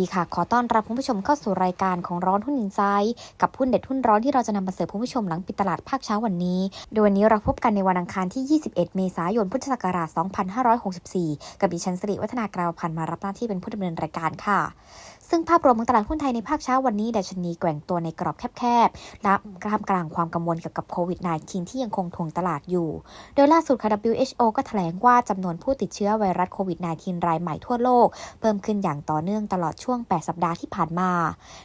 ดีค่ะ ขอต้อนรับผู้ชมเข้าสู่รายการของร้อนหุ้นอินไซด์กับหุ้นเด็ดหุ้นร้อนที่เราจะนำมาเสิร์ฟผู้ชมหลังปิดตลาดภาคเช้าวันนี้ โดยวันนี้เราพบกันในวันอังคารที่ 21 เมษายน พุทธศักราช 2564 กับดิฉันสิริวัฒนากราวพันธ์มารับหน้าที่เป็นผู้ดำเนินรายการค่ะ ซึ่งภาพรวมของตลาดหุ้นไทยในภาคเช้าวันนี้ดัชนีแกว่งตัวในกรอบแคบๆและท่ามกลางความกังวลเกี่ยวกับโควิด -19 ที่ยังคงทวงตลาดอยู่ โดยล่าสุดค่ะ WHO ก็แถลงว่าจำนวนผู้ติดเชื้อไวรัสโควิด -19 รายใหม่ทั่วโลก เพิ่มขึ้นอย่างต่อเนื่องตลอดช่วง 8 สัปดาห์ที่ผ่านมา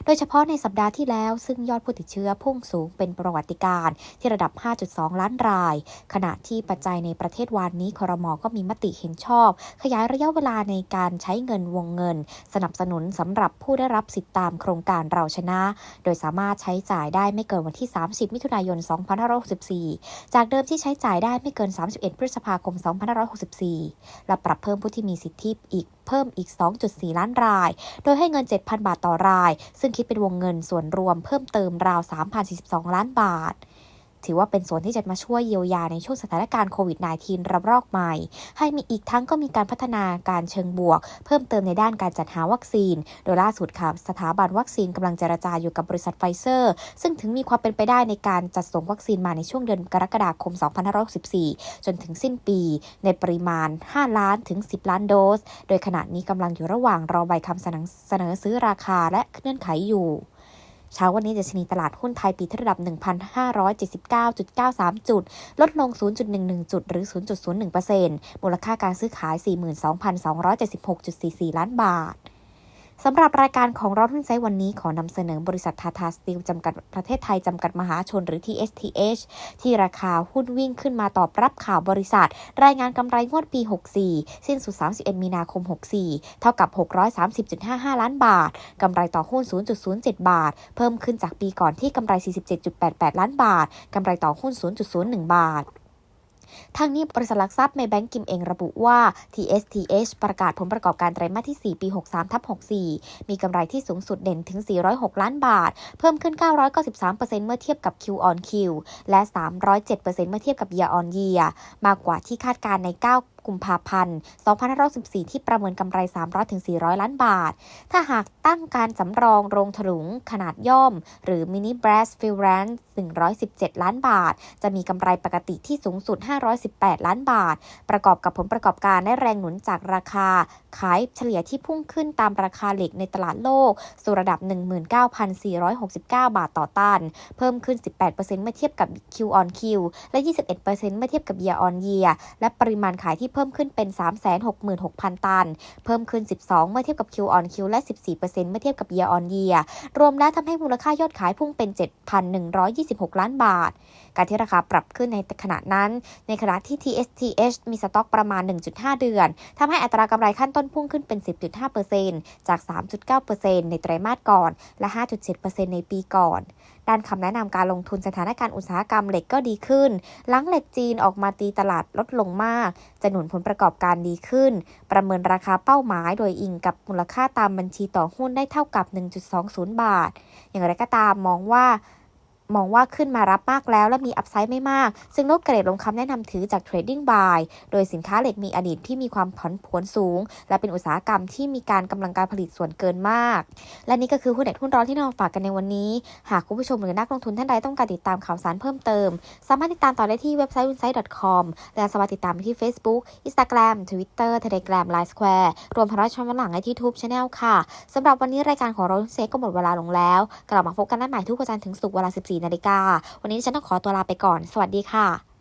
โดยเฉพาะในสัปดาห์ที่แล้ว ซึ่งยอดผู้ติดเชื้อพุ่งสูงเป็นประวัติการณ์ที่ระดับ 5.2 ล้านราย ขณะที่ปัจจัยในประเทศวานนี้ครมก็มีมติเห็นชอบ ขยายระยะเวลาในการใช้เงินวงเงิน สนับสนุนสำหรับผู้ได้รับสิทธิตามโครงการเราชนะ โดยสามารถใช้จ่ายได้ไม่เกินวันที่ 30 มิถุนายน 2564 จากเดิมที่ใช้จ่ายได้ไม่เกิน 31 พฤษภาคม 2564 และปรับเพิ่มผู้ที่มีสิทธิอีกเพิ่มอีก 2.4 ล้านราย โดยให้เงิน 7,000 บาทต่อราย ซึ่งคิดเป็นวงเงินส่วนรวมเพิ่มเติมราว 3,042 ล้านบาท ถือว่าเป็นส่วนที่จะมาช่วยเยียวยาในช่วงสถานการณ์โควิด -19 ระลอกใหม่ ให้มีอีกทั้งก็มีการพัฒนาการเชิงบวก เพิ่มเติมในด้านการจัดหาวัคซีน โดยล่าสุดค่ะสถาบันวัคซีนกำลังเจรจาอยู่กับบริษัทไฟเซอร์ ซึ่งถึงมีความเป็นไปได้ในการจัดส่งวัคซีนมาในช่วงเดือนกรกฎาคม 2564 จนถึงสิ้นปี ในปริมาณ 5 ล้านถึง 10 ล้านโดส โดยขณะนี้กำลังอยู่ระหว่างรอใบคำเสนอเสนอซื้อราคาและเงื่อนไขอยู่ เช้าวันนี้ดัชนีตลาดหุ้นไทยปิดที่ระดับ 1,579.93 จุด ลดลง 0.11 จุด หรือ 0.01%มูลค่าการซื้อขาย 42,276.44 ล้านบาท สำหรับรายการของเราทุนไซต์วันนี้ขอนำเสนอบริษัททาทาสตีลจำกัดประเทศไทยจำกัดมหาชนหรือ TSTH ที่ราคาหุ้นวิ่งขึ้นมาตอบรับข่าวบริษัท รายงานกำไรงวดปี 64 สิ้นสุด 31 มีนาคม 64 เท่ากับ 630.55 ล้านบาทกำไรต่อหุ้น 0.07 บาท เพิ่มขึ้นจากปีก่อนที่กำไร 47.88 ล้านบาทกำไรต่อหุ้น 0.01 บาท ทางนี้บริษัทหลักทรัพย์ในแบงก์กิมเองระบุว่า TSTH ประกาศผลประกอบการไตรมาสที่ 4 ปี 63ทับ64 มีกำไรที่สูงสุดเด่นถึง 406 ล้านบาท เพิ่มขึ้น 993%เมื่อเทียบกับ Q on Q และ 307%เมื่อเทียบกับ Year on Year มากกว่าที่คาดการใน 9 กุมภาพันธ์2564ที่ประเมินกำไร 300-400 ล้านบาท ถ้าหากตั้งการสำรองโรงถลุงขนาดย่อม หรือ Mini Brass f i l r a n c e 117 ล้านบาท จะมีกำไรปกติที่สูงสุด 518 ล้านบาท ประกอบกับผลประกอบการได้แรงหนุนจากราคา ขายเฉลี่ยที่พุ่งขึ้นตามราคาเหล็กในตลาดโลก สู่ระดับ 19,469 บาทต่อตัน เพิ่มขึ้น 18%เมื่อเทียบกับ Q on Q และ 21%เมื่อเทียบกับ Year on Year และปริมาณขายที่เพิ่มขึ้นเป็น 366,000 ตัน เพิ่มขึ้น 12 เมื่อเทียบกับ Q on Q และ 14%เมื่อเทียบกับ Year on Year รวมแล้วทำให้มูลค่ายอดขายพุ่งเป็น 7,126 ล้านบาท การที่ราคาปรับขึ้นในขณะนั้น ในขณะที่ TSTH มีสต็อกประมาณ 1.5 เดือนทำให้อัตรากำไรขั้นต้นพุ่งขึ้นเป็น 10.5%จาก 3.9%ในไตรมาสก่อน และ 5.7%ในปีก่อนด้านคำแนะนำการลงทุนสถานการณ์อุตสาหกรรมเหล็กก็ดีขึ้น หลังเหล็กจีนออกมาตีตลาดลดลงมาก จะหนุนผลประกอบการดีขึ้น ประเมินราคาเป้าหมายโดยอิงกับมูลค่าตามบัญชีต่อหุ้นได้เท่ากับ 1.20 บาท อย่างไรก็ตามมองว่า มองว่าขึ้นมารับมากแล้วและมีอัพไซด์ไม่มาก ซึ่งลดเกรดลงคำแนะนำถือจาก Trading Buy โดยสินค้าเหล็กมีอดีตที่มีความผันผวนสูง และเป็นอุตสาหกรรมที่มีการกำลังการผลิตส่วนเกินมาก และนี่ก็คือหุ้นเด็ดหุ้นร้อนที่นำมาฝากกันในวันนี้ หากคุณผู้ชมหรือนักลงทุนท่านใดต้องการติดตามข่าวสารเพิ่มเติม สามารถติดตามต่อได้ที่เว็บไซต์ winsight.com และสามารถติดตามที่ Facebook Instagram Twitter Telegram Line Square รวมทั้งรับชมย้อนหลังในที่ YouTube Channel ค่ะสำหรับวันนี้รายการของเราเซก็หมดเวลาลงแล้ว กลับมาพบกันได้ใหม่ทุกวันจันทร์ถึงศุกร์เวลา14นาฬิกา วันนี้ฉันต้องขอตัวลาไปก่อน สวัสดีค่ะ